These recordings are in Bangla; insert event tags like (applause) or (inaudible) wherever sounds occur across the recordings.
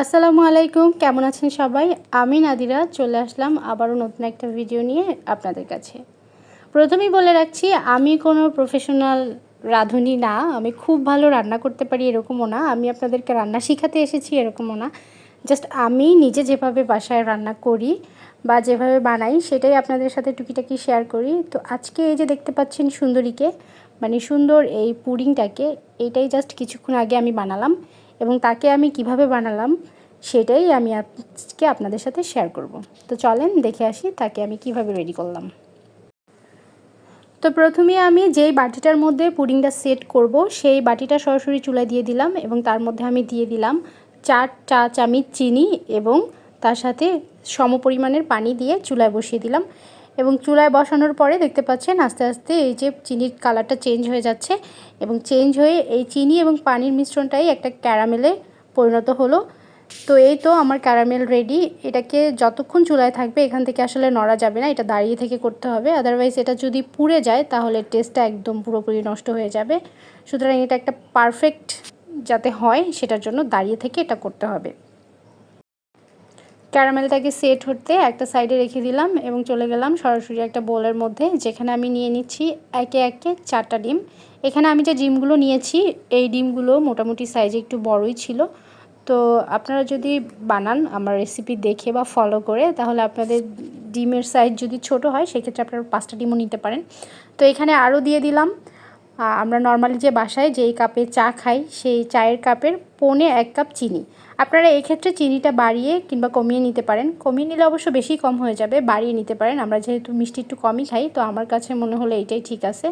আসসালামু আলাইকুম, কেমন আছেন সবাই? আমি নাদিরা, চলে আসলাম আবারও নতুন একটা ভিডিও নিয়ে আপনাদের কাছে। প্রথমেই বলে রাখছি, আমি কোনো প্রফেশনাল রাঁধুনি না, আমি খুব ভালো রান্না করতে পারি এরকমও না, আমি আপনাদেরকে রান্না শিখাতে এসেছি এরকমও না। জাস্ট আমি নিজে যেভাবে বাসায় রান্না করি বা যেভাবে বানাই, সেটাই আপনাদের সাথে টুকিটাকি শেয়ার করি। তো আজকে এই যে দেখতে পাচ্ছেন সুন্দরীকে মানে সুন্দর এই পুডিংটাকে এইটাই জাস্ট কিছুক্ষণ আগে আমি বানালাম। এবং তাকে আমি কীভাবে বানালাম সেটাই আমি আজকে আপনাদের সাথে শেয়ার করব। তো চলেন দেখে আসি তাকে আমি কীভাবে রেডি করলাম। তো প্রথমে আমি যেই বাটিটার মধ্যে পুডিংটা সেট করব, সেই বাটিটা সরাসরি চুলায় দিয়ে দিলাম এবং তার মধ্যে আমি দিয়ে দিলাম চার চা চামিচ চিনি এবং তার সাথে সম পরিমাণের পানি দিয়ে চুলায় বসিয়ে দিলাম। এবং চুলায় বসানোর পরে দেখতে পাচ্ছেন আস্তে আস্তে এই যে চিনির কালারটা চেঞ্জ হয়ে যাচ্ছে এবং চেঞ্জ হয়ে এই চিনি এবং পানির মিশ্রণটাই একটা ক্যারামেলে পরিণত হলো। তো এই তো আমার ক্যারামেল রেডি। এটাকে যতক্ষণ চুলায় থাকবে এখান থেকে আসলে নড়া যাবে না, এটা দাঁড়িয়ে থেকে করতে হবে। আদারওয়াইজ এটা যদি পুড়ে যায় তাহলে টেস্টটা একদম পুরোপুরি নষ্ট হয়ে যাবে। সুতরাং এটা একটা পারফেক্ট যাতে হয় সেটার জন্য দাঁড়িয়ে থেকে এটা করতে হবে। ক্যারামেলটাকে সেট হতে একটা সাইডে রেখে দিলাম এবং চলে গেলাম সরাসরি একটা বোলের মধ্যে, যেখানে আমি নিয়ে নিচ্ছি একে একে চারটা ডিম। এখানে আমি যে ডিমগুলো নিয়েছি, এই ডিমগুলো মোটামুটি সাইজে একটু বড়ই ছিল। তো আপনারা যদি বানান আমার রেসিপি দেখে বা ফলো করে, তাহলে আপনাদের ডিমের সাইজ যদি ছোট হয়, সেক্ষেত্রে আপনারা পাঁচটা ডিমও নিতে পারেন। তো এখানে আরও দিয়ে দিলাম আমরা নর্মালি যে বাসায় যেই কাপে চা খাই, সেই চায়ের কাপের পৌনে এক কাপ চিনি। আপনারা এই ক্ষেত্রে চিনিটা বাড়িয়ে কিংবা কমিয়ে নিতে পারেন। কমিয়ে নিলে অবশ্য বেশি কম হয়ে যাবে, বাড়িয়ে নিতে পারেন। আমরা যেহেতু মিষ্টি একটু কমই খাই, তো আমার কাছে মনে হলো এইটাই ঠিক আছে।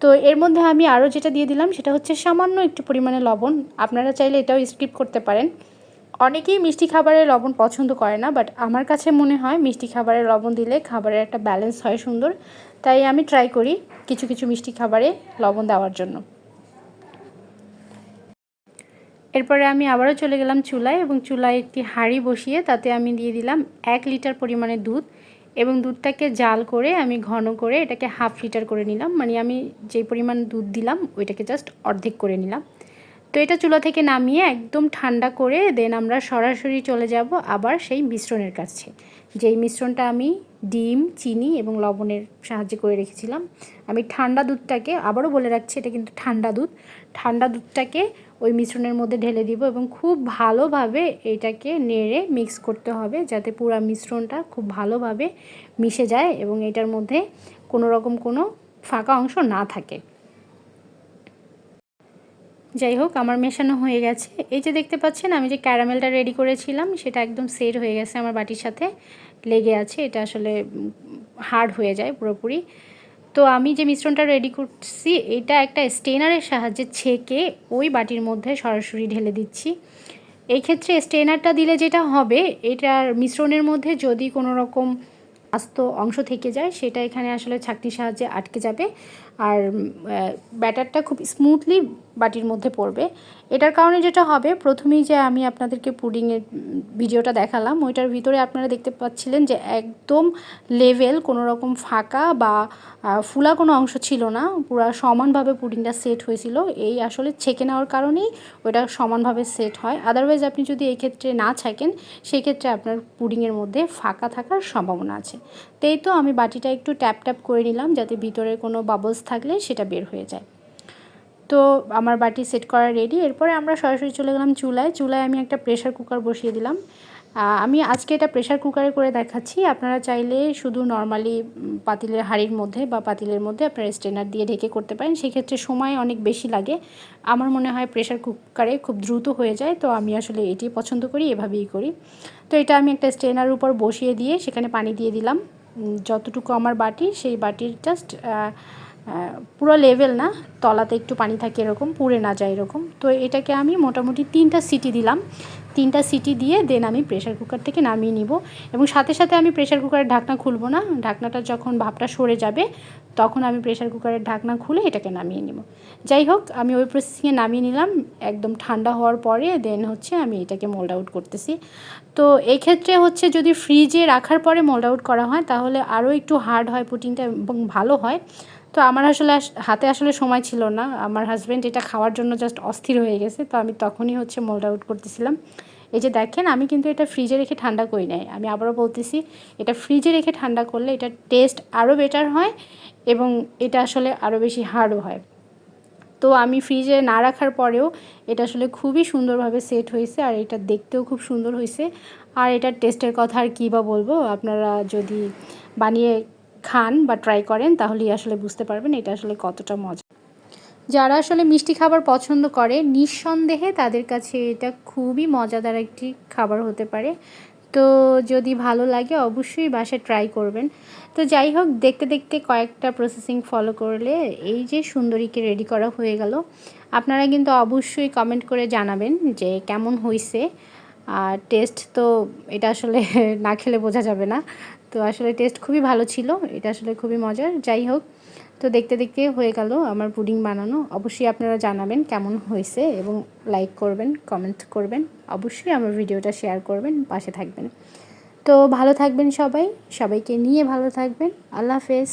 তো এর মধ্যে আমি আরও যেটা দিয়ে দিলাম, সেটা হচ্ছে সামান্য একটু পরিমাণে লবণ। আপনারা চাইলে এটাও স্কিপ করতে পারেন। অনেকেই মিষ্টি খাবারের লবণ পছন্দ করে না বাট আমার কাছে মনে হয় মিষ্টি খাবারে লবণ দিলে খাবারের একটা ব্যালেন্স হয় সুন্দর। তাই আমি ট্রাই করি কিছু কিছু মিষ্টি খাবারে লবণ দেওয়ার জন্য। এরপরে আমি আবারও চলে গেলাম চুলায় এবং চুলায় একটি হাঁড়ি বসিয়ে তাতে আমি দিয়ে দিলাম এক লিটার পরিমাণে দুধ এবং দুধটাকে জাল করে আমি ঘন করে এটাকে হাফ লিটার করে নিলাম। মানে আমি যে পরিমাণ দুধ দিলাম, ওইটাকে জাস্ট অর্ধেক করে নিলাম। তো এটা চুলা থেকে নামিয়ে একদম ঠান্ডা করে দেন আমরা সরাসরি চলে যাব আবার সেই মিশ্রণের কাছে। যেই মিশ্রণটা আমি ডিম, চিনি এবং লবণের সাহায্যে করে রেখেছিলাম। আমি ঠান্ডা দুধটাকে আবারও বলে রাখছি, এটা কিন্তু ঠান্ডা দুধ। ঠান্ডা দুধটাকে ওই মিশ্রণের মধ্যে ঢেলে দিব এবং খুব ভালোভাবে এটাকে নেড়ে মিক্স করতে হবে যাতে পুরো মিশ্রণটা খুব ভালোভাবে মিশে যায় এবং এটার মধ্যে কোনো রকম কোনো ফাঁকা অংশ না থাকে। যাই হোক, আমার মেশানো হয়ে গেছে। এই যে দেখতে পাচ্ছেন, আমি যে ক্যারামেলটা রেডি করেছিলাম, সেটা একদম সেট হয়ে গেছে আমার বাটির সাথে। লেগে আছে, এটা আসলে হার্ড হয়ে যায় পুরোপুরি। তো আমি যে মিশ্রণটা রেডি করছি, এটা একটা স্টেনারের সাহায্যে ছেঁকে ওই বাটির মধ্যে সরাসরি ঢেলে দিচ্ছি। এই ক্ষেত্রে স্টেনারটা দিলে যেটা হবে, এটার মিশ্রণের মধ্যে যদি কোনো রকম আস্ত অংশ থেকে যায়, সেটা এখানে আসলে ছাকনির সাহায্যে আটকে যাবে। আর ব্যাটারটা খুব স্মুথলি বাটির মধ্যে পড়বে। এটার কারণে যেটা হবে, প্রথমেই যে আমি আপনাদেরকে পুডিংয়ের ভিডিওটা দেখালাম, ওইটার ভিতরে আপনারা দেখতে পাচ্ছিলেন যে একদম লেভেল কোনো রকম ফাঁকা বা ফুলা কোনো অংশ ছিল না। পুরো সমানভাবে পুডিংটা সেট হয়েছিল। এই আসলে ছেঁকে নেওয়ার কারণেই ওইটা সমানভাবে সেট হয়। আদারওয়াইজ আপনি যদি এই ক্ষেত্রে না ছাকেন সেক্ষেত্রে আপনার পুডিংয়ের মধ্যে ফাঁকা থাকার সম্ভাবনা আছে। তাই তো আমি বাটিটা একটু ট্যাপ ট্যাপ করে নিলাম, যাতে ভিতরে কোনো বাবলস থাকলে সেটা বের হয়ে যায়। তো আমার বাটি সেট করা রেডি এরপরে আমরা সরাসরি চলে গেলাম চুলায়। চুলায় আমি একটা প্রেশার কুকার বসিয়ে দিলাম। আমি আজকে এটা প্রেশার কুকারে করে দেখাচ্ছি। আপনারা চাইলে শুধু নর্মালি পাতিলের হাঁড়ির মধ্যে বা পাতিলের মধ্যে আপনারা স্টেনার দিয়ে ঢেকে করতে পারেন। সেক্ষেত্রে সময় অনেক বেশি লাগে। আমার মনে হয় প্রেশার কুকারে খুব দ্রুত হয়ে যায়। তো আমি আসলে এটি পছন্দ করি, এভাবেই করি। তো এটা আমি একটা স্টেনার উপর বসিয়ে দিয়ে সেখানে পানি দিয়ে দিলাম। যতটুকু আমার বাটি, সেই বাটির জাস্ট পুরো লেভেল না, তলাতে একটু পানি থাকে এরকম, পুড়ে না যায় এরকম। তো এটাকে আমি মোটামুটি তিনটা সিটি দিলাম। তিনটা সিটি দিয়ে দেন আমি প্রেশার কুকার থেকে নামিয়ে নিব। এবং সাথে সাথে আমি প্রেশার কুকারের ঢাকনা খুলব না, ঢাকনাটা যখন ভাবটা সরে যাবে, তখন আমি প্রেশার কুকারের ঢাকনা খুলে এটাকে নামিয়ে নিব। যাই হোক, আমি ওই প্রসেসিংয়ে নামিয়ে নিলাম। একদম ঠান্ডা হওয়ার পরে দেন হচ্ছে আমি এটাকে মোল্ড আউট করতেছি। তো এই ক্ষেত্রে হচ্ছে যদি ফ্রিজে রাখার পরে মোল্ড আউট করা হয়, তাহলে আরও একটু হার্ড হয় পুটিংটা এবং ভালো হয়। তো আমার আসলে আস- হাতে আসলে সময় ছিল না। আমার হাজব্যান্ড এটা খাওয়ার জন্য জাস্ট অস্থির হয়ে গেছে, তো আমি তখনই হচ্ছে মোল্ড আউট করতেছিলাম। এই যে দেখেন, আমি কিন্তু এটা ফ্রিজে রেখে ঠান্ডা করি নাই। আমি আবারও বলতেছি, এটা ফ্রিজে রেখে ঠান্ডা করলে এটা টেস্ট আরও বেটার হয় এবং এটা আসলে আরও বেশি হার্ডও হয়। তো আমি ফ্রিজে না রাখার পরেও এটা আসলে খুবই সুন্দরভাবে সেট হয়েছে আর এটা দেখতেও খুব সুন্দর হয়েছে। আর এটার টেস্টের কথা আর কী বা বলব? আপনারা যদি বানিয়ে খান বা ট্রাই করেন, তাহলেই আসলে বুঝতে পারবেন এটা আসলে কতটা মজা। যারা আসলে মিষ্টি খাবার পছন্দ করে, নিঃসন্দেহে তাদের কাছে এটা খুবই মজাদার একটি খাবার হতে পারে। তো যদি ভালো লাগে, অবশ্যই বাসায় ট্রাই করবেন। তো যাই হোক, দেখতে দেখতে কয়েকটা প্রসেসিং ফলো করলে এই যে সুন্দরীকে রেডি করা হয়ে গেল। আপনারা কিন্তু অবশ্যই কমেন্ট করে জানাবেন যে কেমন হয়েছে আর টেস্ট তো এটা আসলে (laughs) না খেলে বোঝা যাবে না। তো আসলে টেস্ট খুবই ভালো ছিল, এটা আসলে খুবই মজার। যাই হোক, তো দেখতে দেখতে হয়ে গেল আমার পুডিং বানানো। অবশ্যই আপনারা জানাবেন কেমন হয়েছে এবং লাইক করবেন কমেন্ট করবেন। অবশ্যই আমার ভিডিওটা শেয়ার করবেন, পাশে থাকবেন। তো ভালো থাকবেন সবাই, সবাইকে নিয়ে ভালো থাকবেন। আল্লাহ হাফেজ।